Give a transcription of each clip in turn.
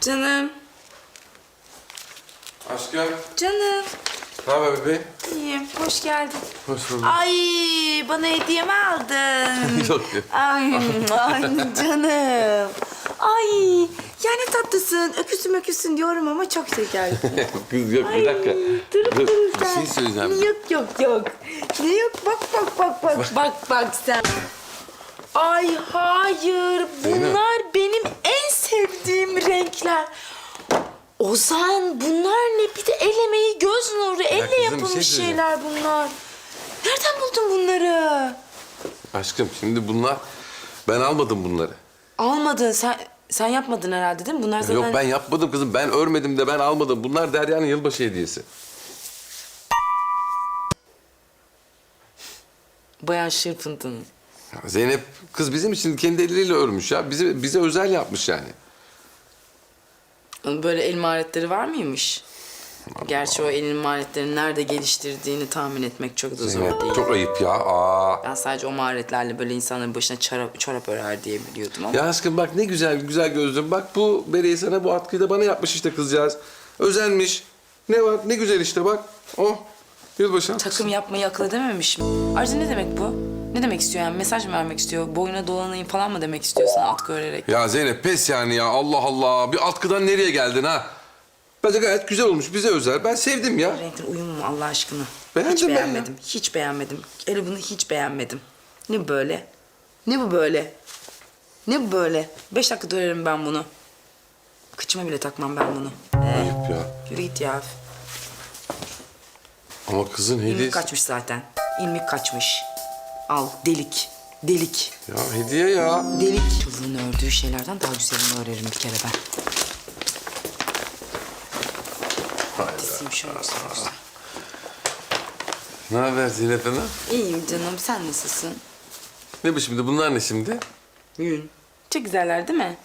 Canım, Aşkım. canım. Ne haber bebeğim? İyiyim, hoş geldin. Hoş bulduk. Ay, bana hediye mi aldın? Yok yok. Ay, ay canım. Ay, yani tatlısın. Öpüsün öpüsün diyorum ama çok şekersin. Kız yok bir dakika. Durup Dur, durun bir şey söyleyeceğim. Yok yok yok. Ne yok? Bak bak bak bak. bak bak sen. Ay hayır. Bunlar benim en sevdiğim renkler. Ozan bunlar ne? Bir de el emeği, göz nuru, elle kızım, bir şey yapılmış söyleyeceğim. şeyler bunlar. Nereden buldun bunları? Aşkım şimdi bunlar... Ben almadım bunları. Almadın. Sen sen yapmadın herhalde değil mi? Bunlar zaten... Yok ben yapmadım kızım. Ben örmedim de ben almadım. Bunlar Derya'nın yılbaşı hediyesi. Bayan Şırfıntı'nın. Ya Zeynep kız bizim için kendi elleriyle örmüş ya. Bize, bize özel yapmış yani. Böyle el maharetleri var mıymış? Gerçi o elin maharetlerini nerede geliştirdiğini tahmin etmek çok da zor değil. çok ayıp ya. Aa. Ben sadece o maharetlerle böyle insanların başına çorap, çorap örer diye biliyordum ama. Ya aşkım bak ne güzel güzel gözlüm. Bak bu bereyi sana bu atkıyı da bana yapmış işte kızcağız. Özenmiş. Ne var ne güzel işte bak. Oh. Yılbaşı. Takım yapmayı akıl edememiş mi? Ayrıca ne demek bu? Ne demek istiyor yani? Mesaj mı vermek istiyor? Boyuna dolanayım falan mı demek istiyor sana atkı örerek? Ya Zeynep pes yani ya Allah Allah. Bir atkıdan nereye geldin ha? Bence gayet güzel olmuş bize özel. Ben sevdim ya. Renkler uyumu mu Allah aşkına? Beğendim hiç ben ya. beğenmedim. Hiç beğenmedim. Hele bunu hiç beğenmedim. Ne bu böyle? Ne bu böyle? Ne bu böyle? Beş dakika dönerim ben bunu. Kıçıma bile takmam ben bunu. Ayıp ya. Yürü git ya. Ama kızın İlmik hediyesi... kaçmış zaten. İlmik kaçmış. Al delik. Delik. Ya hediye ya. Delik. Kızın ördüğü şeylerden daha güzelini örerim bir kere ben. Şöyle güzel. Ne haber Zeynep Hanım? İyiyim canım. Sen nasılsın? Ne bu şimdi? Bunlar ne şimdi? Yün. Çok güzeller değil mi?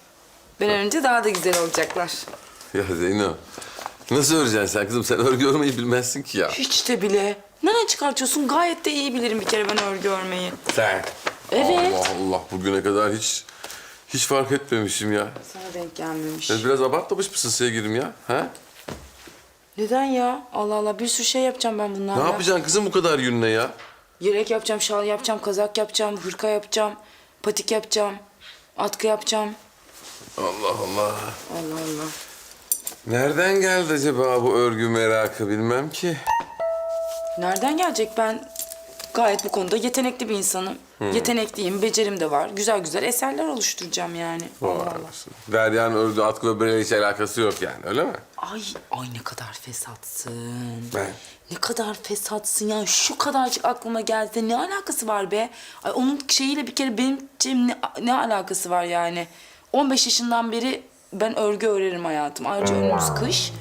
Ben önce daha da güzel olacaklar. Ya Zeyno. Nasıl öreceksin sen kızım? Sen örgü örmeyi bilmezsin ki ya. Hiç de bile. Nereden çıkartıyorsun? Gayet de iyi bilirim bir kere ben örgü örmeyi. Sen. Evet. Allah Allah. Bugüne kadar hiç hiç fark etmemişim ya. Sana denk gelmemiş. Sen biraz abartlamış mısın sevgilim ya? Ha? Neden ya? Allah Allah bir sürü şey yapacağım ben bunlarla. Ne yapacaksın kızım bu kadar yünle ya? Yelek yapacağım, şal yapacağım, kazak yapacağım, hırka yapacağım, patik yapacağım, atkı yapacağım. Allah Allah. Allah Allah. Nereden geldi acaba bu örgü merakı bilmem ki. Nereden gelecek ben? Gayet bu konuda yetenekli bir insanım. Yetenekliyim, becerim de var. Güzel güzel eserler oluşturacağım yani. Allah Allah. Derya'nın ördüğü atkı ve bereyle hiç alakası yok yani öyle mi? Ay, ay ne kadar fesatsın. Ben. Ne kadar fesatsın ya. Şu kadarcık aklıma geldi. de Ne alakası var be? Ay onun şeyiyle bir kere benim şeyim ne, ne alakası var yani? 15 yaşından beri ben örgü örerim hayatım. Ayrıca önümüz kış.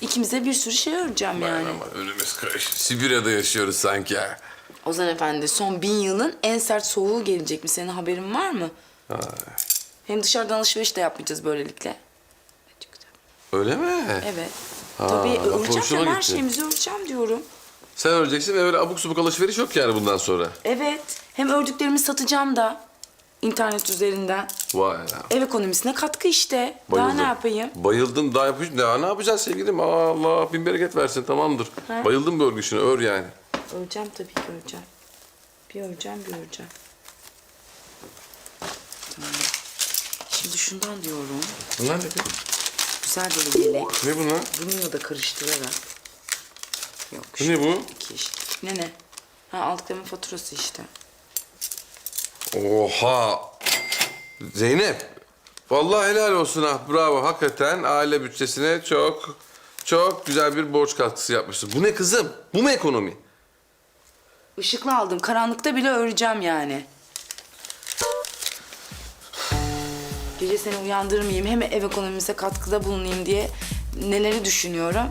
İkimize bir sürü şey öreceğim yani. Ama önümüz kış. Sibirya'da yaşıyoruz sanki ha. Ozan Efendi son bin yılın en sert soğuğu gelecek mi? Senin haberin var mı? Ay. Hem dışarıdan alışveriş de yapmayacağız böylelikle. Öyle mi? Evet. Ha, Tabii öreceğim canım, her gitti. şeyimizi öreceğim diyorum. Sen öreceksin ve öyle abuk subuk alışveriş yok yani bundan sonra. Evet. Hem ördüklerimi satacağım da internet üzerinden. Vay ya. Ev ekonomisine katkı işte. Daha Bayıldım. ne yapayım? Bayıldım daha yapış daha ne yapacağız sevgilim? Allah bin bereket versin tamamdır. Ha? Bayıldım bu örgü işine ör yani. Öreceğim tabii ki öreceğim. Bir öreceğim, bir öreceğim. Tamam. Şimdi şundan diyorum. Bunlar ne? Güzel böyle yelek. Ne bunlar? Bununla da karıştırarak. Yok. Ne şu bu? iki işte. Ne ne? Ha aldıklarımın faturası işte. Oha! Zeynep. Vallahi helal olsun ha. Bravo. Hakikaten aile bütçesine çok çok güzel bir borç katkısı yapmışsın. Bu ne kızım? Bu mu ekonomi? Işıklı aldım. Karanlıkta bile öreceğim yani. Gece seni uyandırmayayım. Hem ev ekonomisine katkıda bulunayım diye neleri düşünüyorum.